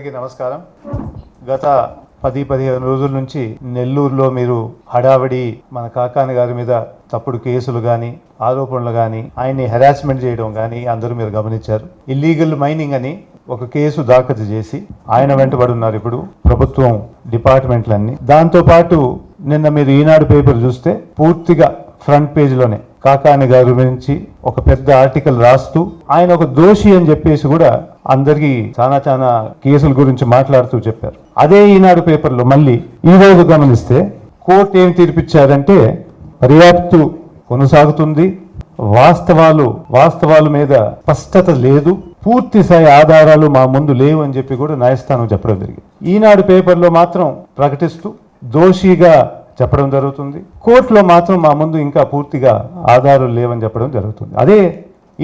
అందరికీ నమస్కారం. గత పది పదిహేను రోజుల నుంచి నెల్లూరులో మీరు హడావిడి మన కాకాని గారి మీద తప్పుడు కేసులు కానీ ఆరోపణలు కానీ ఆయన్ని హెరాస్మెంట్ చేయడం కానీ అందరూ మీరు గమనించారు. ఇల్లీగల్ మైనింగ్ అని ఒక కేసు దాఖలు చేసి ఆయన వెంటబడి ఉన్నారు ఇప్పుడు ప్రభుత్వం డిపార్ట్మెంట్లన్నీ. దాంతోపాటు నిన్న మీరు ఈనాడు పేపర్ చూస్తే పూర్తిగా ఫ్రంట్ పేజ్లోనే కాకాని గారి గురించి ఒక పెద్ద ఆర్టికల్ రాస్తూ ఆయన ఒక దోషి అని చెప్పేసి కూడా అందరికీ చాలా చాలా కేసుల గురించి మాట్లాడుతూ చెప్పారు. అదే ఈనాడు పేపర్లో మళ్ళీ ఈ రోజు గమనిస్తే కోర్టు ఏం తీర్పిచ్చారంటే పర్యాప్తు కొనసాగుతుంది వాస్తవాలు వాస్తవాల మీద స్పష్టత లేదు పూర్తి స్థాయి ఆధారాలు మా ముందు లేవు అని చెప్పి కూడా న్యాయస్థానం చెప్పడం జరిగింది. ఈనాడు పేపర్లో మాత్రం ప్రకటిస్తూ దోషిగా చెప్పడం జరుగుతుంది. కోర్టులో మాత్రం మా ముందు ఇంకా పూర్తిగా ఆధారాలు లేవని చెప్పడం జరుగుతుంది. అదే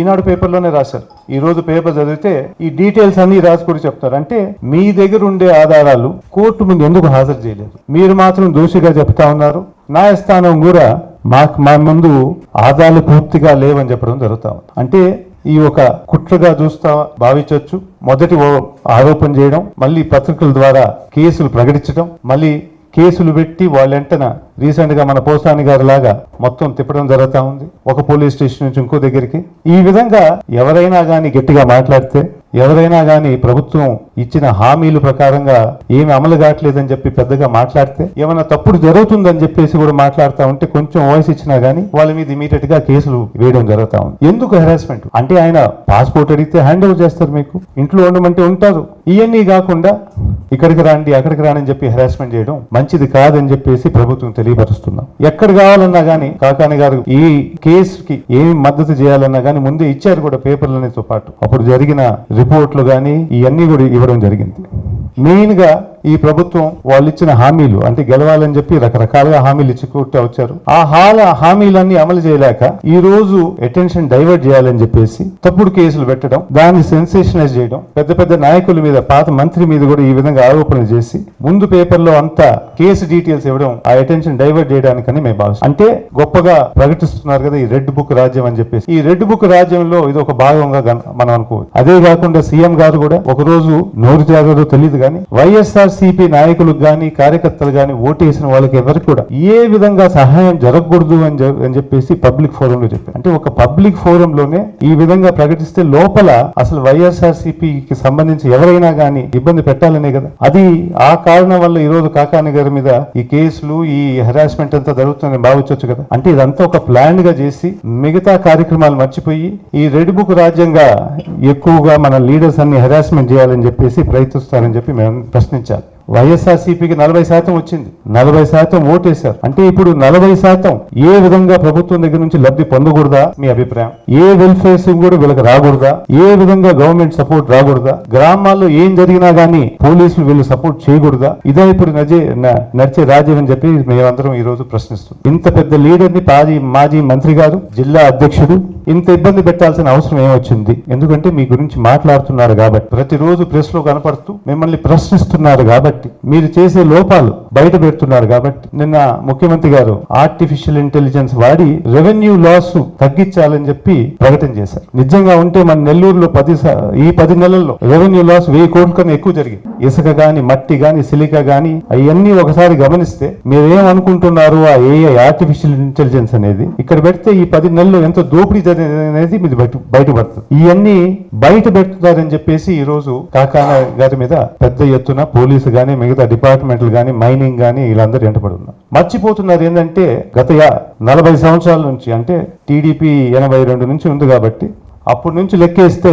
ఈనాడు పేపర్లోనే రాశారు. ఈ రోజు పేపర్ చదివితే ఈ డీటెయిల్స్ అన్ని రాసుకొని చెప్తారు. అంటే మీ దగ్గర ఉండే ఆధారాలు కోర్టు ముందు ఎందుకు హాజరు చేయలేదు? మీరు మాత్రం దోషిగా చెప్తా ఉన్నారు. న్యాయస్థానం కూడా మాకు మా ముందు ఆధారాలు పూర్తిగా లేవని చెప్పడం జరుగుతా అంటే ఈ ఒక కుట్రగా చూస్తా భావించవచ్చు. మొదటి ఓ ఆరోపణ చేయడం మళ్ళీ పత్రికల ద్వారా కేసులు ప్రకటించడం మళ్ళీ కేసులు పెట్టి వాళ్ళెంటన రీసెంట్గా మన పోసాని గారి లాగా మొత్తం తిప్పడం జరుగుతూ ఉంది. ఒక పోలీస్ స్టేషన్ నుంచి ఇంకో దగ్గరికి. ఈ విధంగా ఎవరైనా కానీ గట్టిగా మాట్లాడితే ఎవరైనా కానీ ప్రభుత్వం ఇచ్చిన హామీలు ప్రకారంగా ఏమి అమలు కావట్లేదని చెప్పి పెద్దగా మాట్లాడితే ఏమైనా తప్పుడు జరుగుతుందని చెప్పేసి కూడా మాట్లాడుతూ ఉంటే కొంచెం వాయిస్ ఇచ్చినా కానీ వాళ్ళ మీద ఇమీడియట్గా కేసులు వేయడం జరుగుతా ఉంది. ఎందుకు హెరాస్మెంట్ అంటే ఆయన పాస్పోర్ట్ అడిగితే హ్యాండ్ ఓవర్ చేస్తారు మీకు. ఇంట్లో ఉండమంటే ఉంటారు. ఇవన్నీ కాకుండా ఇక్కడికి రాండి అక్కడికి రాని చెప్పి హెరాస్మెంట్ చేయడం మంచిది కాదని చెప్పేసి ప్రభుత్వం తెలియపరుస్తున్నాం. ఎక్కడ కావాలన్నా కానీ కాకాని గారు ఈ కేసుకి ఏమి మద్దతు చేయాలన్నా కానీ ముందే ఇచ్చారు కూడా పేపర్లనేతో పాటు. అప్పుడు జరిగిన రిపోర్ట్లు కానీ ఇవన్నీ కూడా ఇవ్వడం జరిగింది. మెయిన్గా ఈ ప్రభుత్వం వాళ్ళు ఇచ్చిన హామీలు అంటే గెలవాలని చెప్పి రకరకాలుగా హామీలు ఇచ్చుకుంటూ వచ్చారు. ఆ హాల హామీలన్నీ అమలు చేయలేక ఈ రోజు అటెన్షన్ డైవర్ట్ చేయాలని చెప్పేసి తప్పుడు కేసులు పెట్టడం దాన్ని సెన్సేషనైజ్ చేయడం పెద్ద పెద్ద నాయకుల మీద పాత మంత్రి మీద కూడా ఈ విధంగా ఆరోపణలు చేసి ముందు పేపర్లో అంతా కేసు డీటెయిల్స్ ఇవ్వడం ఆ అటెన్షన్ డైవర్ట్ చేయడానికని మేము భావిస్తాం అంటే గొప్పగా ప్రకటిస్తున్నారు కదా ఈ రెడ్ బుక్ రాజ్యం అని చెప్పేసి. ఈ రెడ్ బుక్ రాజ్యంలో ఇది ఒక భాగంగా మనం అనుకోవచ్చు. అదే కాకుండా సీఎం గారు కూడా ఒక రోజు నోరు జాగ్రత్త తెలియదు కానీ వైఎస్ఆర్ సిపి నాయకులకు కానీ కార్యకర్తలు గాని ఓటేసిన వాళ్ళకి ఎవరికి కూడా ఏ విధంగా సహాయం జరగకూడదు అని అని చెప్పేసి పబ్లిక్ ఫోరం లో చెప్పారు. అంటే ఒక పబ్లిక్ ఫోరం లోనే ఈ విధంగా ప్రకటిస్తే లోపల అసలు వైఎస్ఆర్సీపీకి సంబంధించి ఎవరైనా కానీ ఇబ్బంది పెట్టాలనే కదా. అది ఆ కారణం వల్ల ఈ రోజు కాకాని గారి మీద ఈ కేసులు ఈ హెరాస్మెంట్ అంతా జరుగుతుందని భావించవచ్చు కదా. అంటే ఇదంతా ఒక ప్లాన్గా చేసి మిగతా కార్యక్రమాలు మర్చిపోయి ఈ రెడ్ బుక్ రాజ్యంగా ఎక్కువగా మన లీడర్స్ అన్ని హెరాస్మెంట్ చేయాలని చెప్పేసి ప్రయత్నిస్తారని చెప్పి మేము ప్రశ్నించాలి. వైఎస్ఆర్సీపీకి నలభై శాతం వచ్చింది. నలభై శాతం ఓటేశారు. అంటే ఇప్పుడు నలభై శాతం ఏ విధంగా ప్రభుత్వం దగ్గర నుంచి లబ్ధి పొందకూడదా? మీ అభిప్రాయం. ఏ వెల్ఫేర్ స్కీమ్ కూడా వీళ్ళకి రాకూడదా? ఏ విధంగా గవర్నమెంట్ సపోర్ట్ రాకూడదా? గ్రామాల్లో ఏం జరిగినా గానీ పోలీసులు వీళ్ళు సపోర్ట్ చేయకూడదా? ఇదే ఇప్పుడు నజే న- నడిచే రాజ్యం అని చెప్పి మేమందరం ఈ రోజు ప్రశ్నిస్తున్నాం. ఇంత పెద్ద లీడర్ని మాజీ మాజీ మంత్రి గారు జిల్లా అధ్యక్షుడు ఇంత ఇబ్బంది పెట్టాల్సిన అవసరం ఏమొచ్చింది? ఎందుకంటే మీ గురించి మాట్లాడుతున్నారు కాబట్టి. ప్రతిరోజు ప్రెస్లో కనపడుతూ మిమ్మల్ని ప్రశ్నిస్తున్నారు కాబట్టి. మీరు చేసే లోపాలు బయట పెడుతున్నారు కాబట్టి నిన్న ముఖ్యమంత్రి గారు ఆర్టిఫిషియల్ ఇంటెలిజెన్స్ వాడి రెవెన్యూ లాస్ తగ్గించాలని చెప్పి ప్రకటన చేశారు. నిజంగా ఉంటే మన నెల్లూరులో పది ఈ పది నెలల్లో రెవెన్యూ లాస్ వెయ్యి కోట్ల కన్నా ఎక్కువ జరిగింది. ఇసుక గాని మట్టి గాని సిలిక గాని అవన్నీ ఒకసారి గమనిస్తే మీరేమనుకుంటున్నారు ఆ ఏఐ ఆర్టిఫిషియల్ ఇంటెలిజెన్స్ అనేది? ఇక్కడ పెడితే ఈ పది నెలలు ఎంత దోపిడీ జరిగింది అనేది మీరు బయట బయటపడుతుంది. ఇవన్నీ బయట పెడుతున్నారని చెప్పేసి ఈ రోజు కాకాన గారి మీద పెద్ద ఎత్తున పోలీసు గాని మిగతా డిపార్ట్మెంట్లు గాని మైనింగ్ గాని వీళ్ళందరూ వెంటబడి మర్చిపోతున్నారు ఏంటంటే గత నలభై సంవత్సరాల నుంచి అంటే టీడీపీ ఎనభై రెండు నుంచి ఉంది కాబట్టి అప్పటి నుంచి లెక్కేస్తే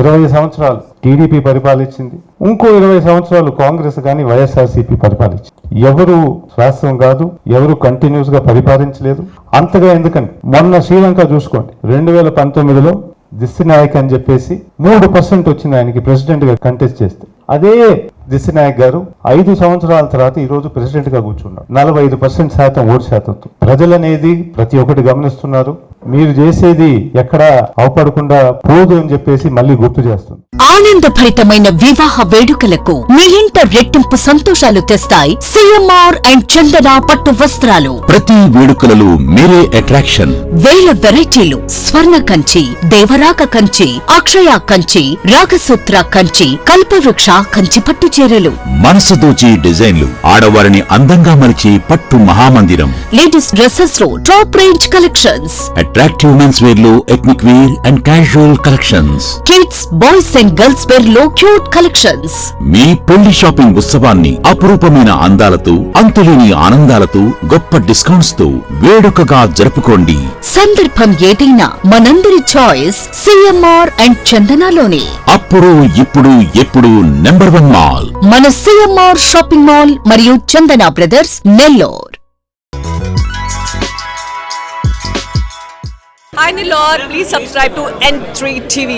ఇరవై సంవత్సరాలు టీడీపీ పరిపాలించింది. ఇంకో ఇరవై సంవత్సరాలు కాంగ్రెస్ కానీ వైఎస్ఆర్సీపీ పరిపాలించి ఎవరు శాస్త్రం కాదు ఎవరు కంటిన్యూస్గా పరిపాలించలేదు. అంతగా ఎందుకని? మొన్న శ్రీలంక చూసుకోండి. రెండు వేల పంతొమ్మిదిలో దిశనాయక్ నాయక్ అని చెప్పేసి మూడు పర్సెంట్ వచ్చింది ఆయనకి ప్రెసిడెంట్గా కంటెస్ట్ చేస్తే. అదే దిశనాయక్ గారు ఐదు సంవత్సరాల తర్వాత ఈ రోజు ప్రెసిడెంట్గా కూర్చున్నారు. నలభై ఐదు పర్సెంట్ శాతం ఓటు శాతంతో ప్రజలనేది ప్రతి ఒక్కటి గమనిస్తున్నారు. మీరు చేసేది ఎక్కడ అవపడకుండా పోదు అని చెప్పేసి మళ్ళీ గుర్తు చేస్తుంది. ఆనందభరితమైన వివాహ వేడుకలకు మీ ఇంట రెట్టింపు సంతోషాలు తెస్తాయి సిఎంఆర్ అండ్ చందన పట్టు వస్త్రాలు. ప్రతి వేడుకలలో మీరే అట్రాక్షన్. వేల వెరైటీలు స్వర్ణ కంచి దేవరాక కంచి అక్షయ కంచి రాగసూత్ర కంచి కల్పవృక్ష కంచి పట్టు చీరలు. మనసు దోచి డిజైన్లు ఆడవారిని అందంగా మలిచి పట్టు మహామందిరం. Ladies డ్రెస్సెస్లో top range collections. Attractive men's వేర్లో ethnic wear and casual collections kids boys and girls వేర్లో cute collections మీ పెళ్ళి షాపింగ్ ఉత్సవాన్ని అపురూపమైన అందాలతో అంతులేని ఆనందాలతో గొప్ప డిస్కౌంట్స్తో వేడుకగా జరుపుకోండి. సందర్భం ఏదైనా మనందరి చాయిస్ సిఎంఆర్ అండ్ చందనలోనే అప్పుడు ఇప్పుడు ఎప్పుడు నెంబర్ వన్ మాల్ మన సిఎంఆర్ షాపింగ్ మాల్ మరియు Chandana brothers Nellore Hi Nilor, please subscribe to N3 TV.